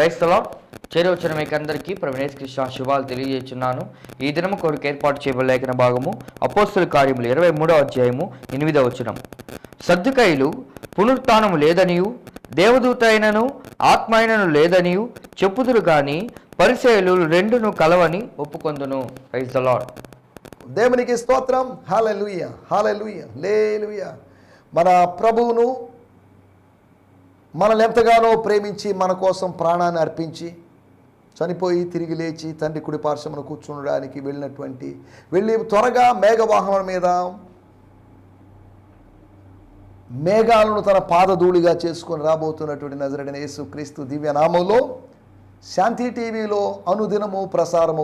క్రైస్తవ చేరవచ్చిన మీకు అందరికీ ప్రవీణేష్ కృష్ణ శుభాలు తెలియజేస్తున్నాను. ఈ దినము కొరకు ఏర్పాటు చేయబడలేఖన భాగము అపోస్తుల కార్యములు ఇరవై మూడవ అధ్యాయము ఎనిమిదవ వచనం. సర్దుకైలు పునరుత్నము లేదనియు దేవదూత అయినను ఆత్మ అయినను లేదనియు చెప్పుదురు కానీ పరిచయలు రెండును కలవని ఒప్పుకొందును. ప్రైజ్ ద లాడ్ దేవునికి స్తోత్రం. హాలెలుయ హాలెలుయ లేలుయ మన ప్రభువును మనల్ని ఎంతగానో ప్రేమించి మన కోసం ప్రాణాన్ని అర్పించి చనిపోయి తిరిగి లేచి తండ్రి కుడి పార్శ్వమును కూర్చుండడానికి వెళ్ళినటువంటి వెళ్ళి త్వరగా మేఘవాహనం మీద మేఘాలను తన పాదధూళిగా చేసుకొని రాబోతున్నటువంటి నజరడిన యేసు క్రీస్తు దివ్యనామంలో శాంతి టీవీలో అనుదినము ప్రసారం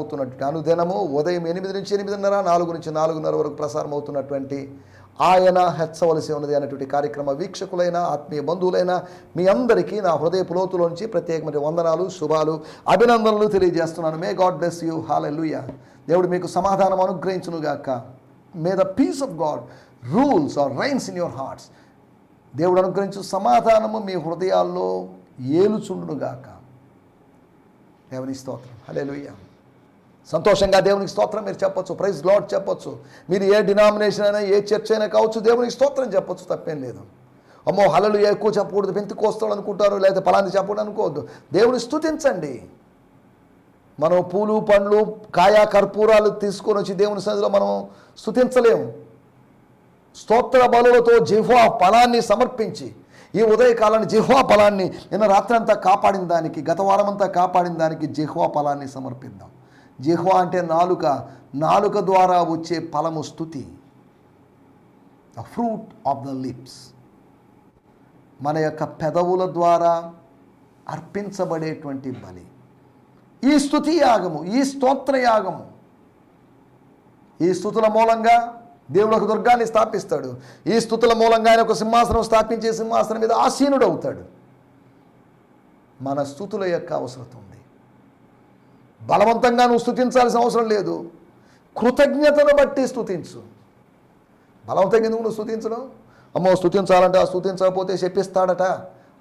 అనుదినము ఉదయం ఎనిమిది నుంచి ఎనిమిదిన్నర నాలుగు నుంచి నాలుగున్నర వరకు ప్రసారం అవుతున్నటువంటి ఆయన హెచ్చవలసి ఉన్నది అనేటువంటి కార్యక్రమ వీక్షకులైన ఆత్మీయ బంధువులైన మీ అందరికీ నా హృదయ పులోతులోంచి ప్రత్యేకమైన వందనాలు శుభాలు అభినందనలు తెలియజేస్తున్నాను. May God bless you hallelujah దేవుడు మీకు సమాధానం అనుగ్రహించునుగాక. May the peace of God rules or reigns in your hearts దేవుడు అనుగ్రహించు సమాధానము మీ హృదయాల్లో ఏలుచుండునుగాక. దేవుని స్తోత్రం. హల్లెలూయా సంతోషంగా దేవునికి స్తోత్రం మీరు చెప్పొచ్చు. ప్రైజ్ లాడ్ చెప్పొచ్చు. మీరు ఏ డినామినేషన్ అయినా ఏ చర్చ్ అయినా కావచ్చు దేవునికి స్తోత్రం చెప్పొచ్చు తప్పేం లేదు. అమ్మో హలలు ఎక్కువ చెప్పకూడదు. పెంతి కోస్తాడు అనుకుంటారు లేకపోతే పలాంది చెప్పకూడదు అనుకోవద్దు. దేవుని స్థుతించండి మనం పూలు పండ్లు కాయ కర్పూరాలు తీసుకొని వచ్చి దేవుని సన్నిధిలో మనం స్థుతించలేము స్తోత్ర బలులతో జిహ్వా ఫలాన్ని సమర్పించి ఈ ఉదయకాలాన్ని జిహ్వా ఫలాన్ని నిన్న రాత్రంతా కాపాడిన దానికి గత వారమంతా కాపాడిన దానికి జిహ్వా ఫలాన్ని సమర్పిద్దాం. జిహ్వా అంటే నాలుక. నాలుక ద్వారా వచ్చే ఫలము స్థుతి. The fruit of the lips మన యొక్క పెదవుల ద్వారా అర్పించబడేటువంటి బలి. ఈ స్థుతి యాగము ఈ స్తోత్ర యాగము. ఈ స్థుతుల మూలంగా దేవుడు ఒక దుర్గాన్ని స్థాపిస్తాడు. ఈ స్థుతుల మూలంగా ఆయన ఒక సింహాసనం స్థాపించే సింహాసనం మీద ఆసీనుడు అవుతాడు మన స్థుతుల యొక్క అవసరం ఉంది. బలవంతంగా నువ్వు స్థుతించాల్సిన అవసరం లేదు. కృతజ్ఞతను బట్టి స్థుతించు బలవంతంగా ఎందుకు నువ్వు స్థుతించడం అమ్మో స్థుతించాలంటే ఆ స్థుతించకపోతే చెప్పిస్తాడట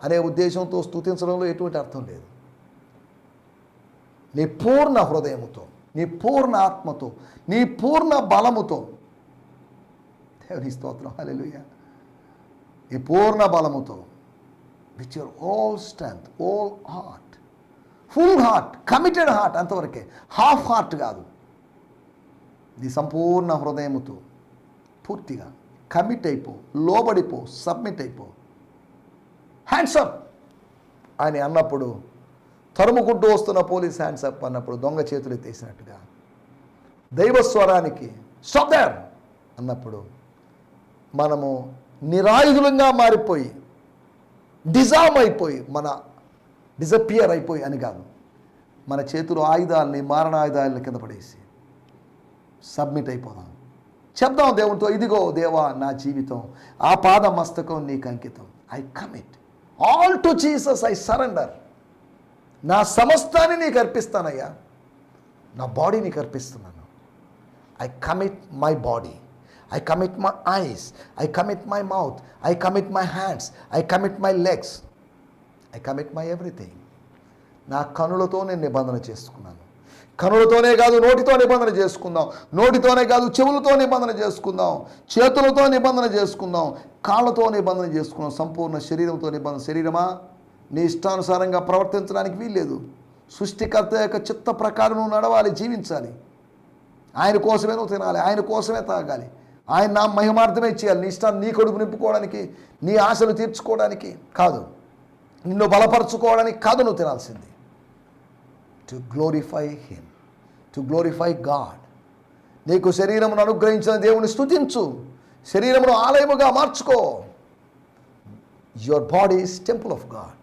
అనే ఉద్దేశంతో స్థుతించడంలో ఎటువంటి అర్థం లేదు. నీ పూర్ణ హృదయముతో నీ పూర్ణ ఆత్మతో నీ పూర్ణ బలముతో. దేవుని స్తోత్రం హల్లెలూయా. నీ పూర్ణ బలముతో. Which your all strength all heart full heart committed heart అంతవరకే. హాఫ్ హార్ట్ కాదు. నీ సంపూర్ణ హృదయముతో పూర్తిగా కమిట్ అయిపో లోబడిపో సబ్మిట్ అయిపో. హ్యాండ్సప్ అప్ అని అన్నప్పుడు తరుముకుంటూ వస్తున్న పోలీస్ హ్యాండ్సప్ అన్నప్పుడు దొంగ చేతులు ఎత్తేసినట్టుగా దైవ స్వరానికి స్టాప్ అన్నప్పుడు మనము నిరాయుధులంగా మారిపోయి డిజామ్ అయిపోయి మన డిజపియర్ అయిపోయి అని కాదు. మన చేతులు ఆయుధాలని మారణ ఆయుధాలని కింద పడేసి సబ్మిట్ అయిపోదాం. చెప్దాం దేవునితో ఇదిగో దేవా నా జీవితం ఆ పాద మస్తకం నీకు అంకితం. I commit all to Jesus I surrender నా సమస్తాన్ని నీకు అర్పిస్తానయ్యా. నా బాడీ నీకు అర్పిస్తున్నాను. I commit my body I commit my eyes I commit my mouth I commit my hands I commit my legs I commit my everything నా కనులతో నేను నిబంధన చేసుకున్నాను. కనులతోనే కాదు నోటితో నిబంధన చేసుకుందాం. నోటితోనే కాదు చెవులతో నిబంధన చేసుకుందాం. చేతులతో నిబంధన చేసుకుందాం. కాళ్ళతో నిబంధన చేసుకుందాం సంపూర్ణ శరీరంతో నిబంధన. శరీరమా? నీ ఇష్టానుసారంగా ప్రవర్తించడానికి వీల్లేదు. సృష్టికర్త యొక్క చిత్త ప్రకారం నువ్వు నడవాలి జీవించాలి. ఆయన కోసమే నువ్వు తినాలి ఆయన కోసమే తాగాలి. ఆయన నా మహిమార్థమే చేయాలి. నీ ఇష్టాన్ని నీ కొడుకు నింపుకోవడానికి నీ ఆశలు తీర్చుకోవడానికి కాదు. నిన్ను బలపరచుకోవడానికి కాదు నువ్వు తినాల్సింది. To glorify him to glorify God నీకు శరీరమును అనుగ్రహించిన దేవుని స్థుతించు. శరీరమును ఆలయముగా మార్చుకో. Your body is temple of God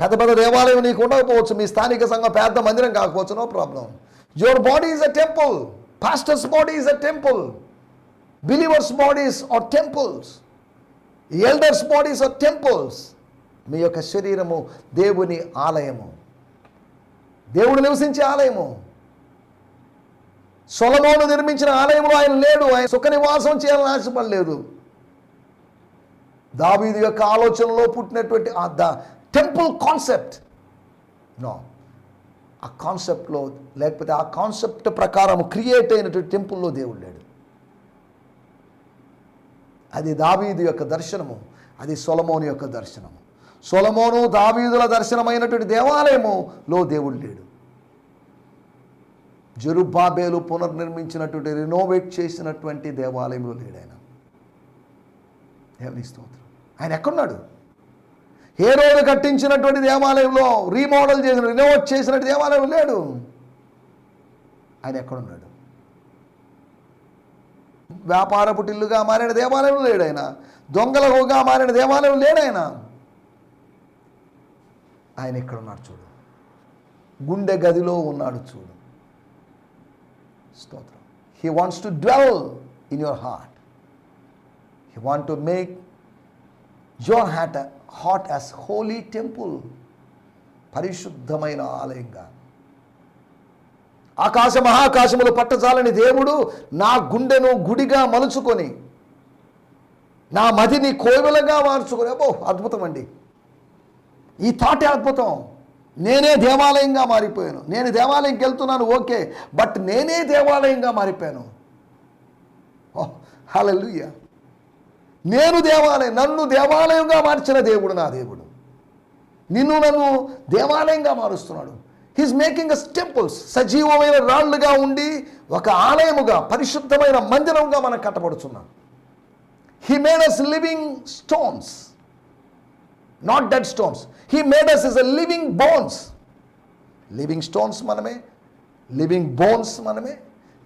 పెద్ద పెద్ద దేవాలయం నీకు ఉండకపోవచ్చు. మీ స్థానిక సంఘం పెద్ద మందిరం కాకపోవచ్చు. No problem your body is a temple pastor's body is a temple believers bodies are temples elders bodies are temples మీ యొక్క శరీరము దేవుని ఆలయము. దేవుడు నివసించే ఆలయము. సొలమోను నిర్మించిన ఆలయంలో ఆయన లేడు. ఆయన సుఖ నివాసం చేయాలని ఆశపడలేదు. దావీదు యొక్క ఆలోచనలో పుట్టినటువంటి ఆ ద టెంపుల్ కాన్సెప్ట్. నో. ఆ కాన్సెప్ట్లో లేకపోతే ఆ కాన్సెప్ట్ ప్రకారం క్రియేట్ అయినటువంటి టెంపుల్లో దేవుడు లేడు. అది దావీదు యొక్క దర్శనము. అది సొలమోని యొక్క దర్శనము. సొలమోను దావీదుల దర్శనమైనటువంటి దేవాలయములో దేవుడు లేడు. జరుబాబేలు పునర్నిర్మించినటువంటి రినోవేట్ చేసినటువంటి దేవాలయంలో లేడు ఆయన. దేవుని స్తోత్రం. ఆయన ఎక్కడున్నాడు? ఏ రోజు కట్టించినటువంటి దేవాలయంలో రీమోడల్ చేసిన రినోవేట్ చేసినటువంటి దేవాలయం లేడు. ఆయన ఎక్కడున్నాడు? వ్యాపారపుటిల్లుగా మారిన దేవాలయం లేడు ఆయన. మారిన దేవాలయం లేడాయన ఆయన ఇక్కడ ఎక్కడున్నాడు చూడు. గుండె గదిలో ఉన్నాడు చూడు. స్తోత్రం. He wants to dwell in your heart he want to make your heart heart as holy temple పరిశుద్ధమైన ఆలయంగా. ఆకాశ మహాకాశములు పట్టజాలని దేవుడు నా గుండెను గుడిగా మలుచుకొని నా మదిని కోవెలగా మార్చుకొని అబ్బో అద్భుతం అండి ఈ థాట్ అద్భుతం నేనే దేవాలయంగా మారిపోయాను. నేను దేవాలయంకి వెళ్తున్నాను ఓకే. బట్ నేనే దేవాలయంగా మారిపోయాను. ఓ నేను దేవాలయం నన్ను దేవాలయంగా మార్చిన దేవుడు నా దేవుడు. నిన్ను నన్ను దేవాలయంగా మారుస్తున్నాడు. హీస్ మేకింగ్ అస్ టెంపుల్స్ సజీవమైన రాళ్ళుగా ఉండి ఒక ఆలయముగా పరిశుద్ధమైన మందిరంగా మనం కట్టబడుతున్నాం he made us living stones not dead stones he made us is a living bones living stones మనమే. లివింగ్ బోన్స్ మనమే.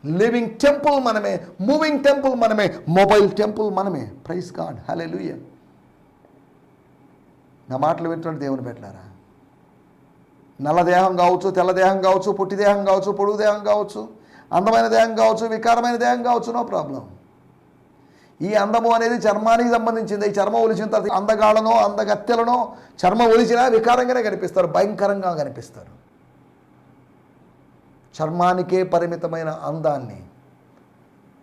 లివింగ్ టెంపుల్ మనమే. మూవింగ్ టెంపుల్ మనమే. మొబైల్ టెంపుల్ మనమే. ప్రైస్ గాడ్ హలే నా మాటలు వింటున్న దేవుని పెట్టారా నల్ల దేహం కావచ్చు తెల్లదేహం కావచ్చు పొట్టి దేహం కావచ్చు పొడుగు దేహం కావచ్చు అందమైన దేహం కావచ్చు వికారమైన దేహం కావచ్చు నో ప్రాబ్లం ఈ అందము అనేది చర్మానికి సంబంధించింది. ఈ చర్మం ఒలిచిన తర్వాత అందగాళ్ళనో అందగత్తెలనో చర్మం ఒలిచినా వికారంగానే కనిపిస్తారు భయంకరంగా కనిపిస్తారు. చర్మానికే పరిమితమైన అందాన్ని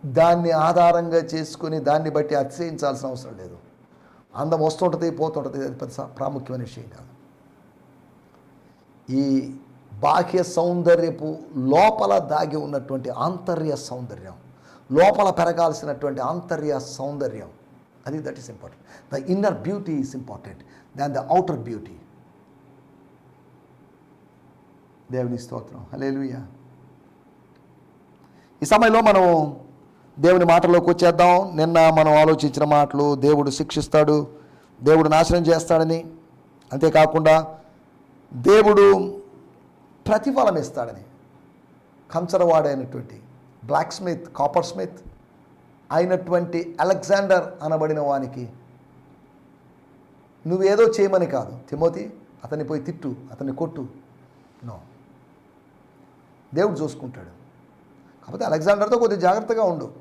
దాన్ని ఆధారంగా చేసుకుని దాన్ని బట్టి అతిశయించాల్సిన అవసరం లేదు. అందం వస్తుంటుంది పోతుంటుంది అది పెద్ద ప్రాముఖ్యమైన విషయం కాదు. ఈ బాహ్య సౌందర్యపు లోపల దాగి ఉన్నటువంటి ఆంతర్య సౌందర్యం లోపల పెరగాల్సినటువంటి ఆంతర్య సౌందర్యం. అది that is important the inner beauty is important than the outer beauty దేవుని స్తోత్రం. హల్లెలూయా ఈ సమయంలో మనం దేవుని మాటలోకి వచ్చేద్దాం. నిన్న మనం ఆలోచించిన మాటలు దేవుడు శిక్షిస్తాడు దేవుడు నాశనం చేస్తాడని. అంతేకాకుండా దేవుడు ప్రతిఫలం ఇస్తాడని. కంచరవాడైనటువంటి బ్లాక్ స్మిత్ కాపర్ స్మిత్ అయినటువంటి అలెగ్జాండర్ అనబడిన వానికి నువ్వేదో చేయమని కాదు. తిమోతి అతన్ని పోయి తిట్టు అతన్ని కొట్టు. నో. దేవుడు చూసుకుంటాడు. కాకపోతే అలెగ్జాండర్తో కొద్దిగా జాగ్రత్తగా ఉండు.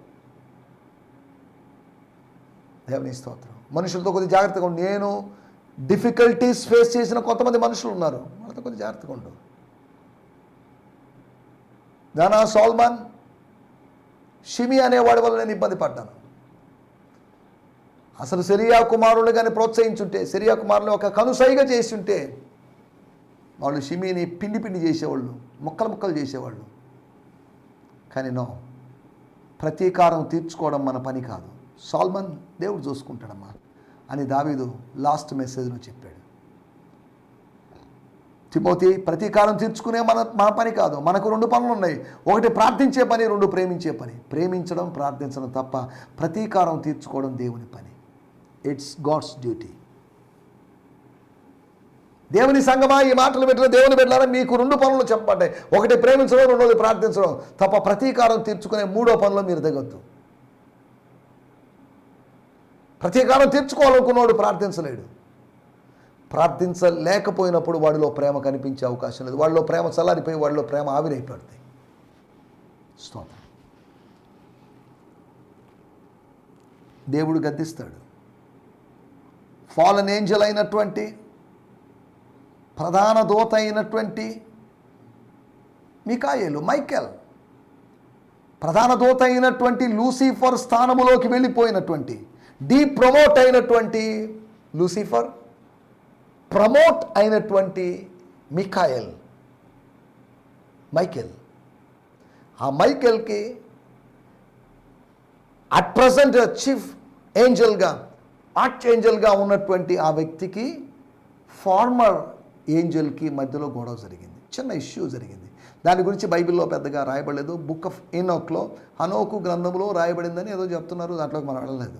దేవుని స్తోత్రం. మనుషులతో కొద్దిగా జాగ్రత్తగా ఉండు. నేను డిఫికల్టీస్ ఫేస్ చేసిన కొంతమంది మనుషులు ఉన్నారు. వాళ్ళతో కొద్దిగా జాగ్రత్తగా ఉండు. దానా సాల్మాన్ షిమి అనేవాడి వల్ల నేను ఇబ్బంది పడ్డాను. అసలు సిరియా కుమారులు కానీ ప్రోత్సహించుంటే సిరియా కుమారులు ఒక కనుసైగా చేసి ఉంటే వాళ్ళు షిమీని పిండి పిండి చేసేవాళ్ళు ముక్కలు ముక్కలు చేసేవాళ్ళు. కానీ నో ప్రతీకారం తీర్చుకోవడం మన పని కాదు. సాల్మన్ దేవుడు చూసుకుంటాడమ్మా అని దావీదు లాస్ట్ మెసేజ్లో చెప్పాడు. తిమోతి ప్రతీకారం తీర్చుకునే మన మన పని కాదు. మనకు రెండు పనులు ఉన్నాయి. ఒకటి ప్రార్థించే పని రెండు ప్రేమించే పని. ప్రేమించడం ప్రార్థించడం తప్ప ప్రతీకారం తీర్చుకోవడం దేవుని పని. ఇట్స్ గాడ్స్ డ్యూటీ దేవుని సంగమా ఈ మాటలు పెట్టిన దేవుని పెట్టారా మీకు రెండు పనులు చెప్పబడ్డాయి ఒకటి ప్రేమించడం రెండోది ప్రార్థించడం. తప్ప ప్రతీకారం తీర్చుకునే మూడో పనిలో మీరు దిగొద్దు. ప్రతీకారం తీర్చుకోవాలనుకున్నవాడు ప్రార్థించలేడు. ప్రార్థించలేకపోయినప్పుడు వాడిలో ప్రేమ కనిపించే అవకాశం లేదు. వాడిలో ప్రేమ చల్లారిపోయి వాడిలో ప్రేమ ఆవిరైపడుతుంది స్తోత్రం. దేవుడు గద్దిస్తాడు. ఫాలన్ ఏంజల్ అయినటువంటి ప్రధాన దూత అయినటువంటి మికాయేలు మైకెల్ ప్రధాన దూత అయినటువంటి లూసిఫర్ స్థానములోకి వెళ్ళిపోయినటువంటి డీ ప్రమోట్ అయినటువంటి లూసిఫర్ ప్రమోట్ అయినటువంటి మిఖాయల్ మైకేల్. ఆ మైకేల్కి అట్ ప్రజెంట్ చీఫ్ ఏంజల్గా ఆర్చ్ ఏంజల్గా ఉన్నటువంటి ఆ వ్యక్తికి ఫార్మర్ ఏంజల్కి మధ్యలో గొడవ జరిగింది చిన్న ఇష్యూ జరిగింది. దాని గురించి బైబిల్లో పెద్దగా రాయబడలేదు. బుక్ ఆఫ్ ఇనోక్లో హనోకు గ్రంథంలో రాయబడిందని ఏదో చెప్తున్నారు దాంట్లోకి మనం వెళ్ళలేదు.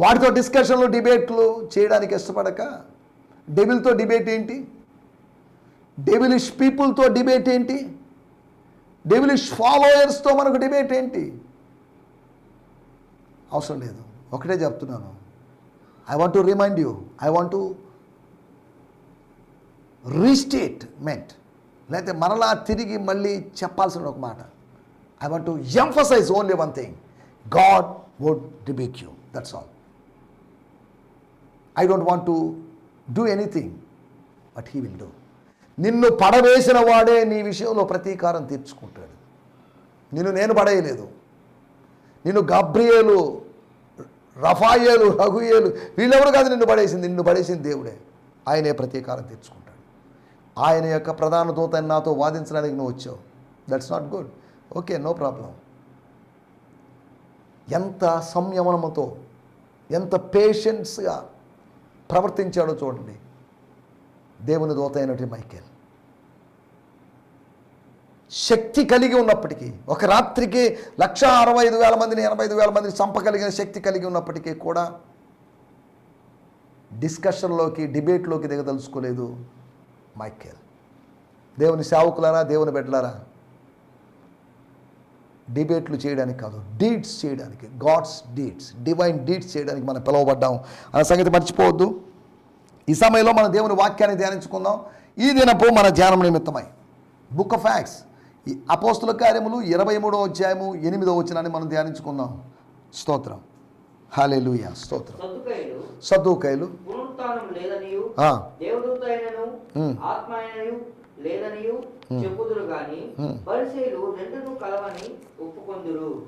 వాటితో డిస్కషన్లు డిబేట్లు చేయడానికి ఇష్టపడక? డెవిల్తో డిబేట్ ఏంటి? డెవిలిష్ పీపుల్తో డిబేట్ ఏంటి? డెవిలిష్ ఫాలోయర్స్తో మనకు డిబేట్ ఏంటి? అవసరం లేదు. ఒకటే చెప్తున్నాను. I want to remind you I want to restatement లేకపోతే మరలా తిరిగి మళ్ళీ చెప్పాల్సిన ఒక మాట. I want to emphasize only one thing God would debate you that's all I don't want to do anything but he will do నిన్ను పడవేసిన వాడే నీ విషయంలో ప్రతీకారం తీర్చుకుంటాడు. నిన్ను నేను పడేయలేదు. నిన్ను గబ్రియేలు రఫాయేలు రఘుయేలు వీళ్ళెవరు కాదు నిన్ను పడేసింది? నిన్ను పడేసింది దేవుడే. ఆయనే ప్రతీకారం తీర్చుకుంటాడు. ఆయన యొక్క ప్రధాన దూత నాతో వాదించడానికి నువ్వు వచ్చావు. That's not good okay no problem ఎంత సంయమనముతో ఎంత పేషెన్స్గా ప్రవర్తించాడో చూడండి. దేవుని దూత అయినటువంటి మైకేల్. శక్తి కలిగి ఉన్నప్పటికీ ఒక రాత్రికి లక్ష అరవై ఐదు వేల మందిని ఎనభై ఐదు వేల మందిని చంపగలిగిన శక్తి కలిగి ఉన్నప్పటికీ కూడా డిస్కషన్లోకి డిబేట్లోకి దిగదలుచుకోలేదు మైకేల్. దేవుని సేవకులారా దేవుని బిడ్డలారా డిబేట్లు చేయడానికి కాదు డీడ్స్ చేయడానికి గాడ్స్ డీడ్స్ డివైన్ డీడ్స్ చేయడానికి మనం పిలువబడ్డాం. అనే సంగతి మర్చిపోవద్దు. ఈ సమయంలో మన దేవుని వాక్యాన్ని ధ్యానించుకుందాం. ఈ దినపు మన ధ్యానం నిమిత్తమై. బుక్ ఆఫ్ యాక్స్ ఈ అపోస్తుల కార్యములు ఇరవై మూడో అధ్యాయము ఎనిమిదో వచ్చినాన్ని మనం ధ్యానించుకుందాం. స్తోత్రం. హాలే స్తోత్రం. సద్దుకైలు లేదనియు చెప్పుదురు గాని రెండును కలవని ఒప్పుకొందురు.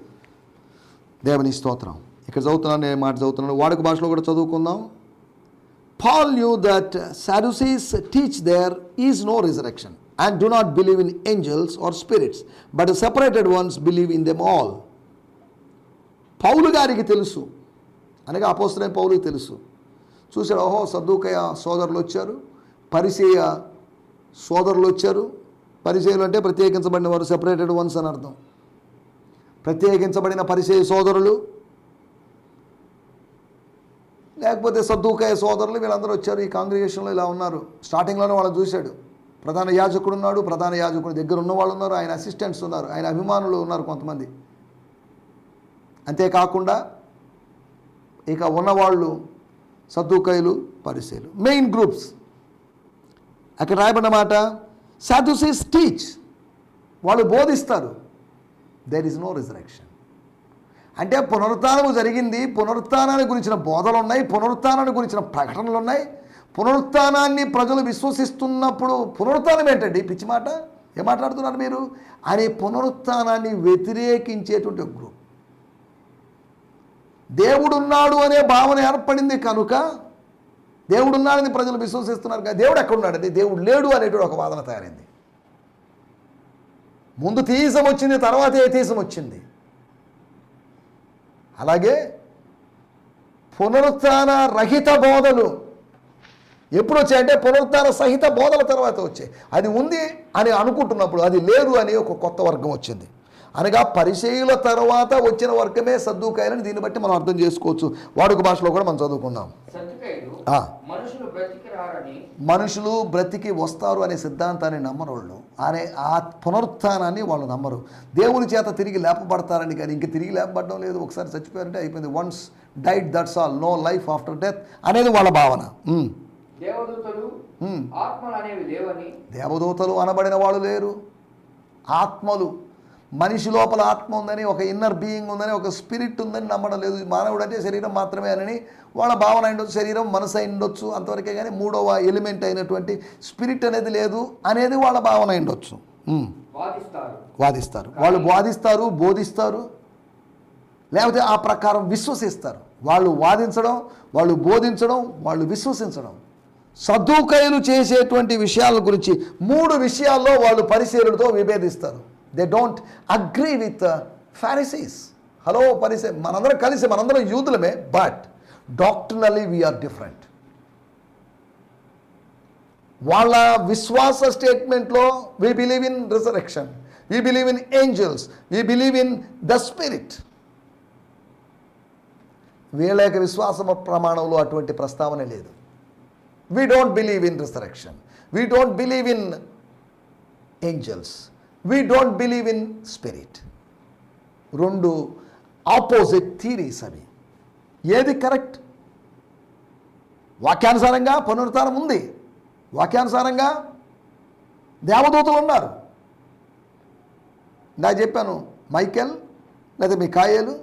దేవుని స్తోత్రం. ఇక్కడ చదువుతున్నాను నేను మాట చదువుతున్నాను వాడుక భాషలో కూడా చదువుకుందాం. Paul knew that Sadducees teach there is no resurrection and do not believe in angels or spirits but separated ones believe in them all పౌలు గారికి తెలుసు. అనగా అపోస్తులైన పౌలుకి తెలుసు. చూశాడు ఓహో సద్దుకయ సోదరులు వచ్చారు. పరిచయ సోదరులు వచ్చారు. పరిచయులు అంటే ప్రత్యేకించబడిన వారు సెపరేటెడ్ వన్స్ అని అర్థం. ప్రత్యేకించబడిన పరిచయ సోదరులు లేకపోతే సద్దుకాయ సోదరులు వీళ్ళందరూ వచ్చారు ఈ కాంగ్రిగేషన్లో ఇలా ఉన్నారు. స్టార్టింగ్లోనే వాళ్ళని చూశాడు. ప్రధాన యాజకుడు ఉన్నాడు ప్రధాన యాజకుడి దగ్గర ఉన్న వాళ్ళు ఉన్నారు ఆయన అసిస్టెంట్స్ ఉన్నారు ఆయన అభిమానులు ఉన్నారు కొంతమంది. అంతేకాకుండా ఇక ఉన్నవాళ్ళు సద్దుకాయలు పరిచయలు. మెయిన్ గ్రూప్స్ అక్కడ రాయబడిన మాట సాధుసీస్ టీచ్ వాళ్ళు బోధిస్తారు. దేర్ ఇస్ నో రిజరెక్షన్ అంటే పునరుత్నము జరిగింది. పునరుత్నాన్ని గురించిన బోధలు ఉన్నాయి పునరుత్నాన్ని గురించిన ప్రకటనలు ఉన్నాయి పునరుత్నాన్ని ప్రజలు విశ్వసిస్తున్నప్పుడు పునరుత్నం ఏంటండి? పిచ్చి మాట? ఏం మాట్లాడుతున్నారు మీరు? అనే పునరుత్థానాన్ని వ్యతిరేకించేటువంటి గ్రూప్. దేవుడున్నాడు అనే భావన ఏర్పడింది కనుక దేవుడు ఉన్నాడని ప్రజలు విశ్వసిస్తున్నారు కానీ దేవుడు ఎక్కడున్నాడండి దేవుడు లేడు అనేటువంటి ఒక వాదన తయారైంది. ముందు తీసం వచ్చింది తర్వాత ఏ తీసం వచ్చింది? అలాగే పునరుత్న రహిత బోధలు ఎప్పుడు వచ్చాయంటే పునరుత్న సహిత బోధల తర్వాత వచ్చాయి. అది ఉంది అని అనుకుంటున్నప్పుడు అది లేదు అని ఒక కొత్త వర్గం వచ్చింది. అనగా పరిచయుల తర్వాత వచ్చిన వర్గమే సర్దుకాయలని దీన్ని బట్టి మనం అర్థం చేసుకోవచ్చు. వాడుక భాషలో కూడా మనం చదువుకుందాం. మనుషులు బ్రతికి వస్తారు అనే సిద్ధాంతాన్ని నమ్మరు వాళ్ళు. అనే ఆ పునరుత్థానాన్ని వాళ్ళు నమ్మరు. దేవుని చేత తిరిగి లేపబడతారని కానీ ఇంక తిరిగి లేపబడడం లేదు. ఒకసారి చచ్చిపోయారంటే అయిపోయింది. Once died that's all no life after death అనేది వాళ్ళ భావన. దేవదూతలు అనబడిన వాళ్ళు లేరు. ఆత్మలు మనిషి లోపల ఆత్మ ఉందని ఒక ఇన్నర్ బీయింగ్ ఉందని ఒక స్పిరిట్ ఉందని నమ్మడం లేదు. మానవుడు అంటే శరీరం మాత్రమే అని వాళ్ళ భావన అయి ఉండొచ్చు శరీరం మనసు అయి ఉండొచ్చు అంతవరకే కానీ మూడవ ఎలిమెంట్ అయినటువంటి స్పిరిట్ అనేది లేదు అనేది వాళ్ళ భావన అయి ఉండొచ్చు వాదిస్తారు. వాదిస్తారు. వాళ్ళు వాదిస్తారు బోధిస్తారు లేకపోతే ఆ ప్రకారం విశ్వసిస్తారు. వాళ్ళు వాదించడం వాళ్ళు బోధించడం వాళ్ళు విశ్వసించడం. సద్దుకైలు చేసేటువంటి విషయాల గురించి మూడు విషయాల్లో వాళ్ళు పరిశీలనతో విభేదిస్తారు. They don't agree with Pharisees hello పరిసే మనందరం కలిసి మనందరం యూదులమే but doctrinally we are different వాళ్ళ విశ్వాస స్టేట్మెంట్లో we believe in resurrection we believe in angels we believe in the spirit వీళ్ళ యొక్క విశ్వాస ప్రమాణంలో అటువంటి ప్రస్తావన లేదు. We don't believe in resurrection we don't believe in angels we don't believe in spirit రెండు ఆపోజిట్ థీరీస్ అవి. ఏది కరెక్ట్ వాక్యానుసారంగా పునరుత్నం ఉంది. వాక్యానుసారంగా దేవదూతలు ఉన్నారు. నా చెప్పాను మైకెల్ లేదా మికాయలు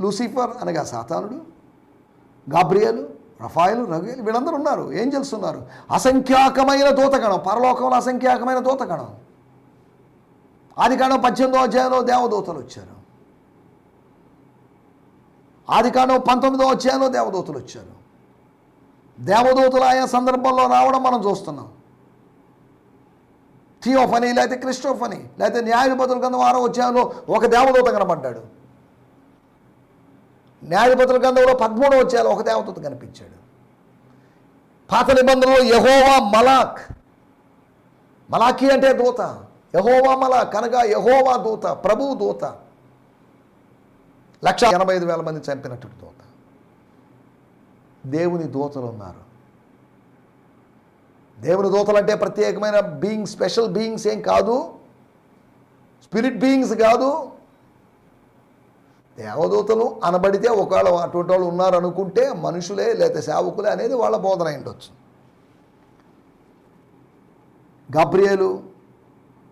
లూసిఫర్ అనగా సాతానుడు గాబ్రియలు రఫాయలు రఘుయలు వీళ్ళందరూ ఉన్నారు. ఏం ఉన్నారు. అసంఖ్యాకమైన దూతగణం పరలోకంలో అసంఖ్యాకమైన దూతగణం. ఆదికాండం పద్దెనిమిదో అధ్యాయంలో దేవదూతలు వచ్చారు. ఆదికాండం పంతొమ్మిదో అధ్యాయంలో దేవదూతలు వచ్చారు. దేవదూతలు ఆయా సందర్భంలో రావడం మనం చూస్తున్నాం. థియోఫని లేకపోతే క్రిస్టోఫనీ లేకపోతే న్యాయపతుల గ్రంథం ఆరో అధ్యాయంలో ఒక దేవదూత కనపడ్డాడు న్యాయపతుల గ్రంథంలో పదమూడు అధ్యాయంలో ఒక దేవదూత కనిపించాడు. పాత నిబంధనలో యహోవా మలాక్. మలాకి అంటే దూత. యహోవామల కనగా యహోవా దూత ప్రభు దూత. లక్ష ఎనభై ఐదు వేల మంది చంపినట్టు దూత. దేవుని దూతలు ఉన్నారు. దేవుని దూతలు అంటే ప్రత్యేకమైన బీయింగ్ స్పెషల్ బీయింగ్స్ ఏం కాదు. స్పిరిట్ బీయింగ్స్ కాదు. దేవదూతలు అనబడితే ఒకవేళ అటువంటి వాళ్ళు ఉన్నారు అనుకుంటే మనుషులే లేకపోతే సేవకులే అనేది వాళ్ళ బోధన అయి ఉండొచ్చు. గబ్రియేలు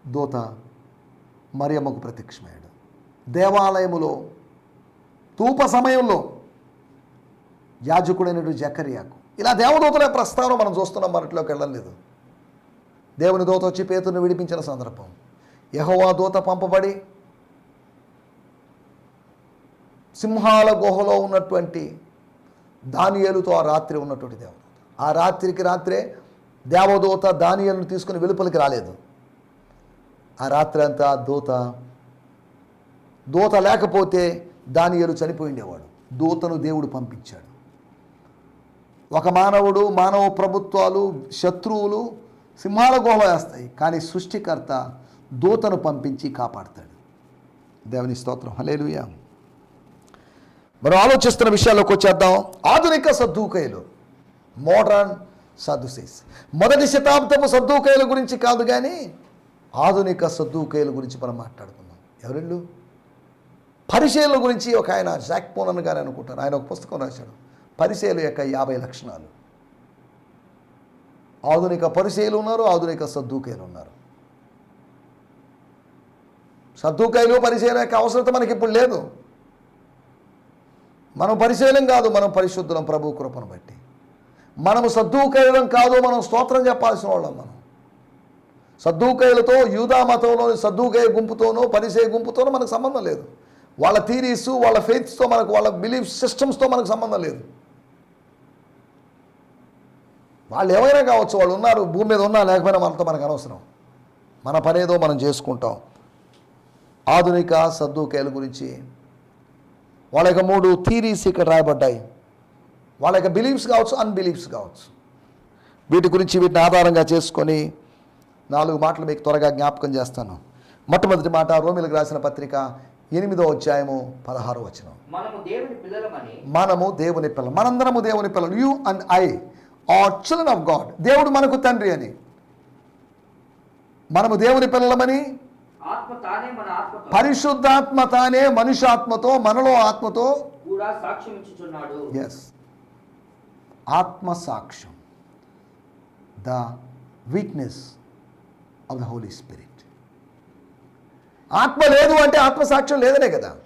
దూత మరియమ్మకు ప్రత్యక్షమయ్యాడు. దేవాలయములో తూప సమయంలో యాజకుడైనటువంటి జకరియాకు. ఇలా దేవదూతల ప్రస్తావన మనం చూస్తున్నాం మనట్లోకి వెళ్ళలేదు దేవుని దూత వచ్చి పేతుని విడిపించిన సందర్భం. యహోవా దూత పంపబడి సింహాల గుహలో ఉన్నటువంటి దానియలుతో ఆ రాత్రి ఉన్నటువంటి దేవదూత. ఆ రాత్రికి రాత్రే దేవదూత దానియలను తీసుకుని వెలుపలికి రాలేదు. ఆ రాత్రి అంతా దూత దూత లేకపోతే దానియలు చనిపోయిండేవాడు దూతను దేవుడు పంపించాడు. ఒక మానవుడు మానవ ప్రభుత్వాలు శత్రువులు సింహాల గుహలో వేస్తాయి. కానీ సృష్టికర్త దూతను పంపించి కాపాడతాడు. దేవుని స్తోత్రం. హలేలుయా మనం ఆలోచిస్తున్న విషయాల్లోకి వచ్చేద్దాం. ఆధునిక సద్దుకైలు మోడర్న్ సద్దుసేస్ మొదటి శతాబ్దపు సద్దుకైల గురించి కాదు కానీ ఆధునిక సద్దుకేయుల గురించి మనం మాట్లాడుకుందాం. ఎవరిళ్ళు? పరిశీలన గురించి ఒక ఆయన జాక్ పోనన్ గారు అనుకుంటారు. ఆయన ఒక పుస్తకం రాశాడు. పరిశీల యొక్క యాభై లక్షణాలు. ఆధునిక పరిశీలు ఉన్నారు ఆధునిక సద్దుకేయులు ఉన్నారు. సద్దుకైలు పరిశీలన యొక్క అవసరత మనకి ఇప్పుడు లేదు. మనం పరిశీలం కాదు మనం పరిశుద్ధులం ప్రభు కృపను బట్టి. మనము సద్దుకైలం కాదు మనం స్తోత్రం చెప్పాల్సిన వాళ్ళం మనం. సద్దుకైలతో యూదా మతంలోని సద్దుకై గుంపుతోనో పరిసే గుంపుతోనో మనకు సంబంధం లేదు. వాళ్ళ థీరీస్ వాళ్ళ ఫెయిత్స్తో మనకు వాళ్ళ బిలీఫ్ సిస్టమ్స్తో మనకు సంబంధం లేదు. వాళ్ళు ఏమైనా కావచ్చు వాళ్ళు ఉన్నారు భూమి మీద ఉన్నా లేకపోయినా మనతో మనకు అనవసరం. మన పనేదో మనం చేసుకుంటాం. ఆధునిక సద్దుకేల గురించి వాళ్ళ యొక్క మూడు థీరీస్ ఇక్కడ రాయబడ్డాయి. వాళ్ళ యొక్క బిలీఫ్స్ కావచ్చు అన్బిలీఫ్స్ కావచ్చు. వీటి గురించి వీటిని ఆధారంగా చేసుకొని నాలుగు మాటలు మీకు త్వరగా జ్ఞాపకం చేస్తాను. మొట్టమొదటి మాట రోమిలకు రాసిన పత్రిక ఎనిమిదో అధ్యాయము పదహారో వచనం. మనము దేవుని పిల్లలు మనందరము దేవుని పిల్లలు you and I are children of God దేవుడు మనకు తండ్రి అని. మనము దేవుని పిల్లలమని పరిశుద్ధాత్మ తానే మనుష్యాత్మతో మనలో ఆత్మతో ఎస్ ఆత్మ సాక్ష్యం. The weakness of the holy spirit ఆత్మ లేదు అంటే ఆత్మ సాక్ష్యం లేదనే కదా.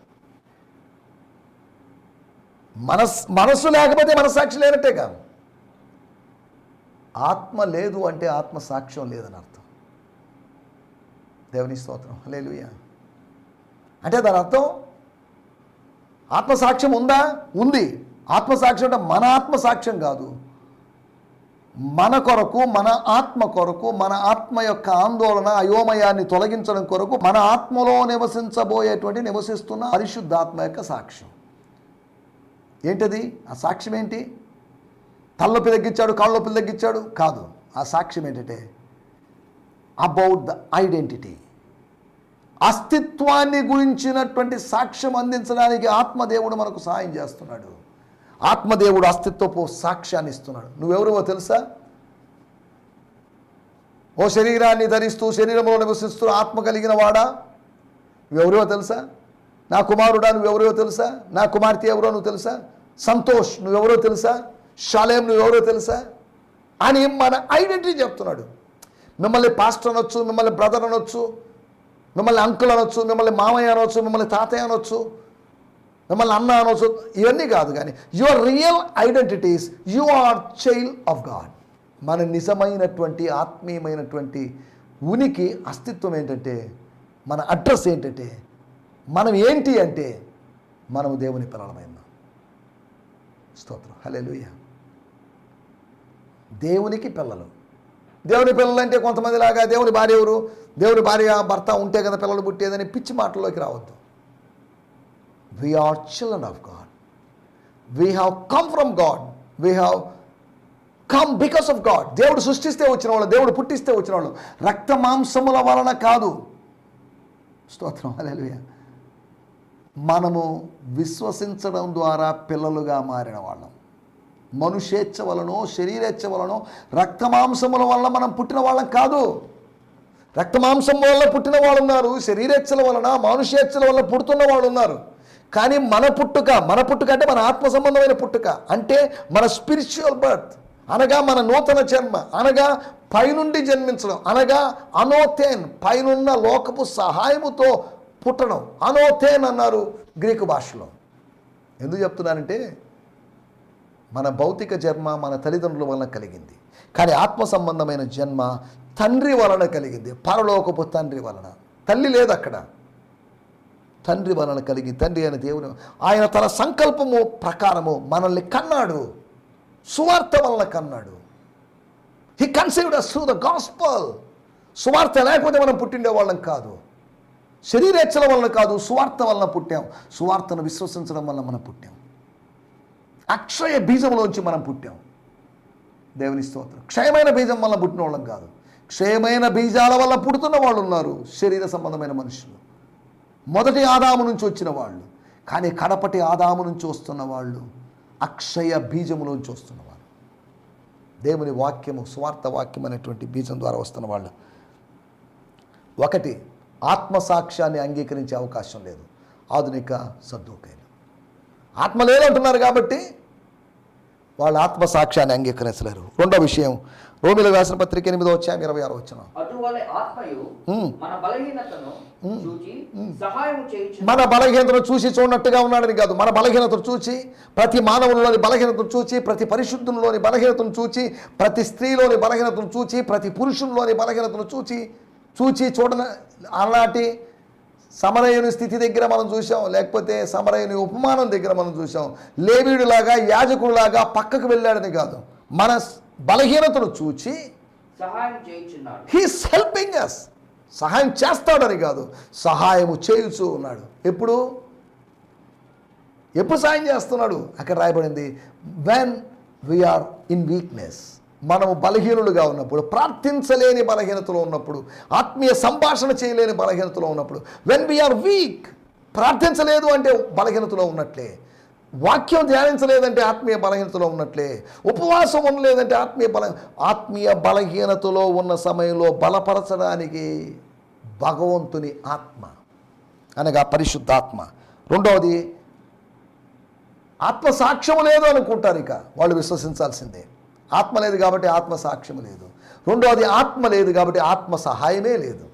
మనస్ మనస్సు లేకపోతే మనస్సాక్షి లేనట్టే కాదు ఆత్మ లేదు అంటే ఆత్మ సాక్ష్యం లేదని అర్థం. దేవుని స్తోత్రం. లేదు అంటే దాని అర్థం ఆత్మసాక్ష్యం ఉందా? ఉంది. ఆత్మసాక్ష్యం అంటే మన ఆత్మసాక్ష్యం కాదు. మన కొరకు మన ఆత్మ కొరకు మన ఆత్మ యొక్క ఆందోళన అయోమయాన్ని తొలగించడం కొరకు మన ఆత్మలో నివసించబోయేటువంటి నివసిస్తున్న పరిశుద్ధాత్మ యొక్క సాక్ష్యం. ఏంటది? ఆ సాక్ష్యం ఏంటి? తలనొప్పి తగ్గించాడు కాళ్ళనొప్పి తగ్గించాడు? కాదు. ఆ సాక్ష్యం ఏంటంటే అబౌట్ ద ఐడెంటిటీ అస్తిత్వాన్ని గురించినటువంటి సాక్ష్యం అందించడానికి ఆత్మదేవుడు మనకు సహాయం చేస్తున్నాడు. ఆత్మదేవుడు అస్తిత్వపు సాక్ష్యాన్ని ఇస్తున్నాడు. నువ్వెవరువో తెలుసా? ఓ శరీరాన్ని ధరిస్తూ శరీరంలో నివసిస్తూ ఆత్మ కలిగిన వాడా? నువ్వెవరివో తెలుసా? నా కుమారుడా నువ్వెవరో తెలుసా? నా కుమార్తె ఎవరో నువ్వు తెలుసా? సంతోష్ నువ్వెవరో తెలుసా? షాలేం నువ్వెవరో తెలుసా? అని మన ఐడెంటిటీ చెప్తున్నాడు. మిమ్మల్ని పాస్టర్ అనొచ్చు మిమ్మల్ని బ్రదర్ అనొచ్చు మిమ్మల్ని అంకుల్ అనొచ్చు మిమ్మల్ని మామయ్య అనొచ్చు మిమ్మల్ని తాతయ్య అనొచ్చు మిమ్మల్ని అన్న అనొచ్చు ఇవన్నీ కాదు కానీ your real identities you are child of God మన నిజమైనటువంటి ఆత్మీయమైనటువంటి ఉనికి అస్తిత్వం ఏంటంటే మన అడ్రస్ ఏంటంటే మనం ఏంటి అంటే మనము దేవుని పిల్లలమైన స్తోత్రం. హల్లెలూయా. దేవునికి పిల్లలు. దేవుని పిల్లలు అంటే కొంతమంది లాగా దేవుని భార్య ఎవరు? దేవుని భార్య భర్త ఉంటే కదా పిల్లలు పుట్టేదని పిచ్చి మాటల్లోకి రావద్దు. We are children of God. We have come from God. We have come because of God దేవుడు సృష్టిస్తే వచ్చిన వాళ్ళు దేవుడు పుట్టిస్తే వచ్చిన వాళ్ళు. రక్త మాంసముల వలన కాదు. స్తోత్రం అలెలుయ మనము విశ్వసించడం ద్వారా పిల్లలుగా మారిన వాళ్ళం. మనుషేచ్ఛ వలనో శరీరేచ్ఛ వలనో రక్త మాంసముల వలన మనం పుట్టిన వాళ్ళం కాదు. రక్తమాంసం వల్ల పుట్టిన వాళ్ళు ఉన్నారు శరీరేచ్ఛల వలన మానుషేచ్ఛల వల్ల పుడుతున్న వాళ్ళు ఉన్నారు. కానీ మన పుట్టుక మన పుట్టుక అంటే మన ఆత్మ సంబంధమైన పుట్టుక. అంటే మన స్పిరిచువల్ బర్త్ అనగా మన నూతన జన్మ. అనగా పైనుండి జన్మించడం. అనగా అనోతేన్ పైనున్న లోకపు సహాయముతో పుట్టడం. అనోతేన్ అన్నారు గ్రీకు భాషలో. ఎందుకు చెప్తున్నానంటే మన భౌతిక జన్మ మన తల్లిదండ్రుల వలన కలిగింది. కానీ ఆత్మ సంబంధమైన జన్మ తండ్రి వలన కలిగింది. పరలోకపు తండ్రి వలన. తల్లి లేదు అక్కడ. తండ్రి వలన కలిగి తండ్రి అయిన దేవుని ఆయన తన సంకల్పము ప్రకారము మనల్ని కన్నాడు. సువార్త వలన కన్నాడు. He conceived us through the gospel సువార్త లేకపోతే మనం పుట్టిండే వాళ్ళం కాదు. శరీరేచ్ఛల వలన కాదు సువార్త వలన పుట్టాం. సువార్తను విశ్వసించడం వలన మనం పుట్టాం. అక్షయ బీజంలోంచి మనం పుట్టాం. దేవుని స్తోత్రం. క్షయమైన బీజం వల్ల పుట్టిన వాళ్ళం కాదు. క్షయమైన బీజాల వల్ల పుడుతున్న వాళ్ళు ఉన్నారు శరీర సంబంధమైన మనుషులు. మొదటి ఆదాము నుంచి వచ్చిన వాళ్ళు. కానీ కడపటి ఆదాము నుంచి వస్తున్న వాళ్ళు అక్షయ బీజములోంచి వస్తున్న వాళ్ళు. దేవుని వాక్యము స్వార్థ వాక్యం అనేటువంటి బీజం ద్వారా వస్తున్న వాళ్ళు. ఒకటి ఆత్మసాక్ష్యాన్ని అంగీకరించే అవకాశం లేదు. ఆధునిక సద్దుకైలు ఆత్మ లేదంటున్నారు కాబట్టి వాళ్ళు ఆత్మసాక్ష్యాన్ని అంగీకరించలేరు. రెండో విషయం రోమిల వ్యాసన పత్రిక ఎనిమిదో వచ్చాం ఇరవై ఆరో వచ్చిన. మన బలహీనతను చూసి చూడనట్టుగా ఉన్నాడని కాదు. మన బలహీనతను చూచి ప్రతి మానవునిలోని బలహీనతను చూచి ప్రతి పరిశుద్ధునిలోని బలహీనతను చూచి ప్రతి స్త్రీలోని బలహీనతను చూచి ప్రతి పురుషునిలోని బలహీనతను చూచి చూచి చూడన అలాంటి సమరయుని స్థితి దగ్గర మనం చూసాం లేకపోతే సమరయుని ఉపమానం దగ్గర మనం చూసాం లేవీడులాగా యాజకుడిలాగా పక్కకు వెళ్ళాడని కాదు. మన బలహీనతను చూచి సహాయం చేయించున్నాడు. హీస్ హెల్పింగ్ అస్ సహాయం చేస్తాడని కాదు సహాయము చేయుచూ ఉన్నాడు. ఎప్పుడు? ఎప్పుడు సహాయం చేస్తున్నాడు? అక్కడ రాయబడింది వెన్ వీఆర్ ఇన్ వీక్నెస్ మనము బలహీనులుగా ఉన్నప్పుడు ప్రార్థించలేని బలహీనతలో ఉన్నప్పుడు ఆత్మీయ సంభాషణ చేయలేని బలహీనతలో ఉన్నప్పుడు వెన్ వీఆర్ వీక్ ప్రార్థించలేదు అంటే బలహీనతలో ఉన్నట్లే. వాక్యం ధ్యానించలేదంటే ఆత్మీయ బలహీనతలో ఉన్నట్లే. ఉపవాసం ఉండలేదంటే ఆత్మీయ బల ఆత్మీయ బలహీనతలో ఉన్న సమయంలో బలపరచడానికి భగవంతుని ఆత్మ అనగా పరిశుద్ధాత్మ. రెండవది ఆత్మ సాక్ష్యం లేదు అనుకుంటారు ఇక. వాళ్ళు విశ్వసించాల్సిందే. ఆత్మ లేదు కాబట్టి ఆత్మ సాక్ష్యం లేదు. రెండవది ఆత్మ లేదు కాబట్టి ఆత్మ సహాయమే లేదు.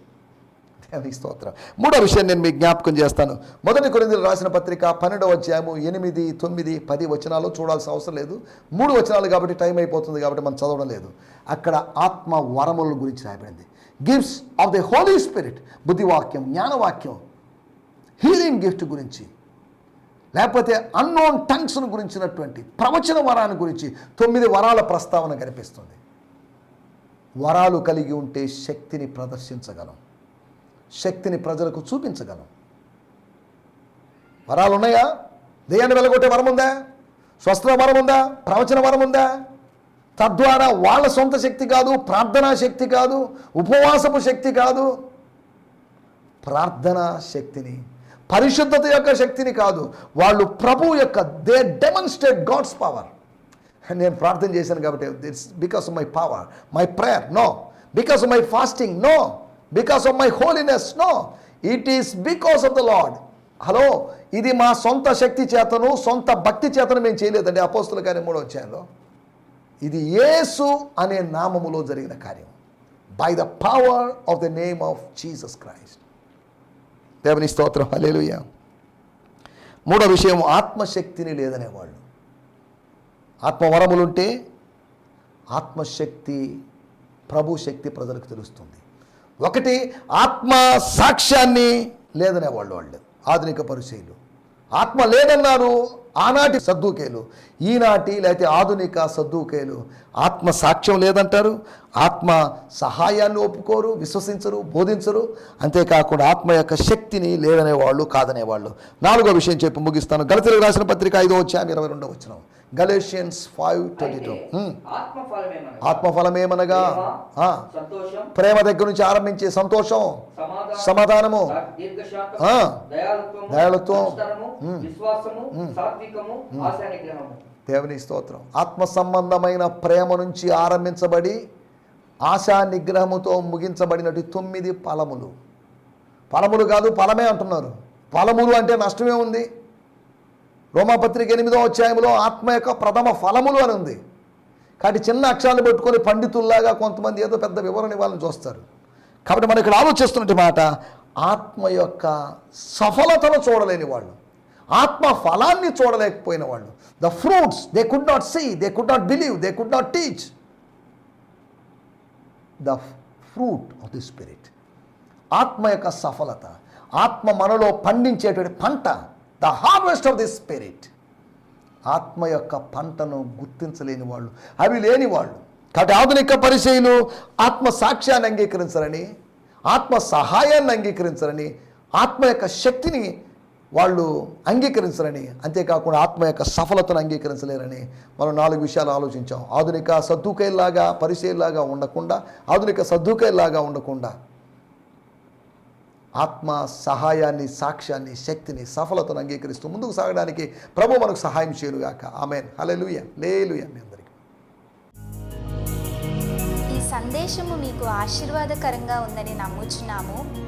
దేవునికి స్తోత్రం. మూడో విషయం నేను మీకు జ్ఞాపకం చేస్తాను. మొదటి కొరిందులు రాసిన పత్రిక పన్నెండవ అధ్యాయము ఎనిమిది తొమ్మిది పది వచనాలు చూడాల్సిన అవసరం లేదు. మూడు వచనాలు కాబట్టి టైం అయిపోతుంది కాబట్టి మనం చదవడం లేదు. అక్కడ ఆత్మ వరముల గురించి రాయబడింది. Gifts of the holy spirit బుద్ధివాక్యం జ్ఞానవాక్యం హీలింగ్ గిఫ్ట్ గురించి లేకపోతే అన్నోన్ టంగ్స్ను గురించినటువంటి ప్రవచన వరాన్ని గురించి తొమ్మిది వరాల ప్రస్తావన కనిపిస్తుంది. వరాలు కలిగి ఉంటే శక్తిని ప్రదర్శించగలం. శక్తిని ప్రజలకు చూపించగలం. వరాలు ఉన్నాయా? దెయ్యాన్ని వెళ్ళగొట్టే వరం ఉందా? స్వస్థ వరం ఉందా? ప్రవచన వరం ఉందా? తద్వారా వాళ్ళ సొంత శక్తి కాదు ప్రార్థనా శక్తి కాదు ఉపవాసపు శక్తి కాదు. ప్రార్థనా శక్తిని పరిశుద్ధత యొక్క శక్తిని కాదు. వాళ్ళు ప్రభు యొక్క దే డెమన్స్ట్రేట్ గాడ్స్ పవర్. నేను ప్రార్థన చేశాను కాబట్టి it's because of my power my prayer no. Because of my fasting no. Because of my holiness no it is because of the Lord hello ఇది మా సొంత శక్తి చేతను సొంత భక్తి చేతను మేము చేయలేదండి. అపోస్తుల కార్యం మూడో వచ్చాయంలో ఇది యేసు అనే నామములో జరిగిన కార్యం. By the power of the name of Jesus Christ దేవుని స్తోత్రం. హలేలుయ మూడో విషయం ఆత్మశక్తిని లేదనేవాళ్ళు. ఆత్మవరములుంటే ఆత్మశక్తి ప్రభు శక్తి ప్రజలకు తెలుస్తుంది. ఒకటి ఆత్మ సాక్ష్యాన్ని లేదనేవాళ్ళు వాళ్ళు. ఆధునిక పరిశీలు ఆత్మ లేదన్నారు ఆనాటి సద్దుకేలు ఈనాటి లేకపోతే ఆధునిక సద్దుకేలు ఆత్మ సాక్ష్యం లేదంటారు ఆత్మ సహాయాన్ని ఒప్పుకోరు విశ్వసించరు బోధించరు అంతేకాకుండా ఆత్మ యొక్క శక్తిని లేదనేవాళ్ళు కాదనేవాళ్ళు. నాలుగో విషయం చెప్పి ముగిస్తాను. గలతీలకు రాసిన పత్రిక ఐదో వచ్చాము ఇరవై రెండో వచ్చిన గలేషియన్స్ ఫైవ్ ట్వంటీ టూ. ఆత్మఫలమేమనగా? ప్రేమ, దగ్గర నుంచి ఆరంభించే సంతోషం సమాధానం, సమాధానము. దయాళుత్వం, దేవుని స్తోత్రం. ఆత్మ సంబంధమైన ప్రేమ నుంచి ఆరంభించబడి ఆశా నిగ్రహముతో ముగించబడినట్టు తొమ్మిది ఫలములు. ఫలములు కాదు ఫలమే అంటున్నారు. ఫలములు అంటే నష్టమే ఉంది. రోమాపత్రిక ఎనిమిదో అధ్యాయంలో ఆత్మ యొక్క ప్రథమ ఫలములు అని ఉంది. కాబట్టి చిన్న అక్షరాలు పెట్టుకొని పండితుల్లాగా కొంతమంది ఏదో పెద్ద వివరణ ఇవ్వాలని చూస్తారు. కాబట్టి మనం ఇక్కడ ఆలోచిస్తున్నట్టు మాట ఆత్మ యొక్క సఫలతను చూడలేని వాళ్ళు. ఆత్మ ఫలాన్ని చూడలేకపోయిన వాళ్ళు. The fruits they could not see they could not believe they could not teach the fruit of the spirit ఆత్మ యొక్క సఫలత ఆత్మ మనలో పండించేటువంటి పంట the harvest of the spirit ఆత్మ యొక్క పంటను గుర్తించలేని వాళ్ళు అవి లేని వాళ్ళు. కాబట్టి ఆధునిక పరిచయులు ఆత్మ సాక్ష్యాన్ని అంగీకరించరని ఆత్మ సహాయాన్ని అంగీకరించరని ఆత్మ యొక్క శక్తిని వాళ్ళు అంగీకరించరని అంతేకాకుండా ఆత్మ యొక్క సఫలతను అంగీకరించలేరని మనం నాలుగు విషయాలు ఆలోచించాం. ఆధునిక సద్దుకైలాగా పరిచయలాగా ఉండకుండా ఆధునిక సద్దుకైలాగా ఉండకుండా ఆత్మ సహాయాన్ని సాక్ష్యాన్ని శక్తిని సఫలతను అంగీకరిస్తూ ముందుకు సాగడానికి ప్రభు మనకు సహాయం చేయనుగాక. ఆమెన్. హలెలుయ లేలుయ మీ అందరికీ. ఈ సందేశము మీకు ఆశీర్వాదకరంగా ఉందని నమ్ముచున్నాము.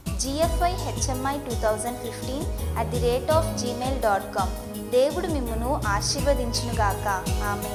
GFI HMI two thousand fifteen at the rate of gmail dot com దేవుడు మిమ్మును ఆశీర్వదించునుగాక. ఆమె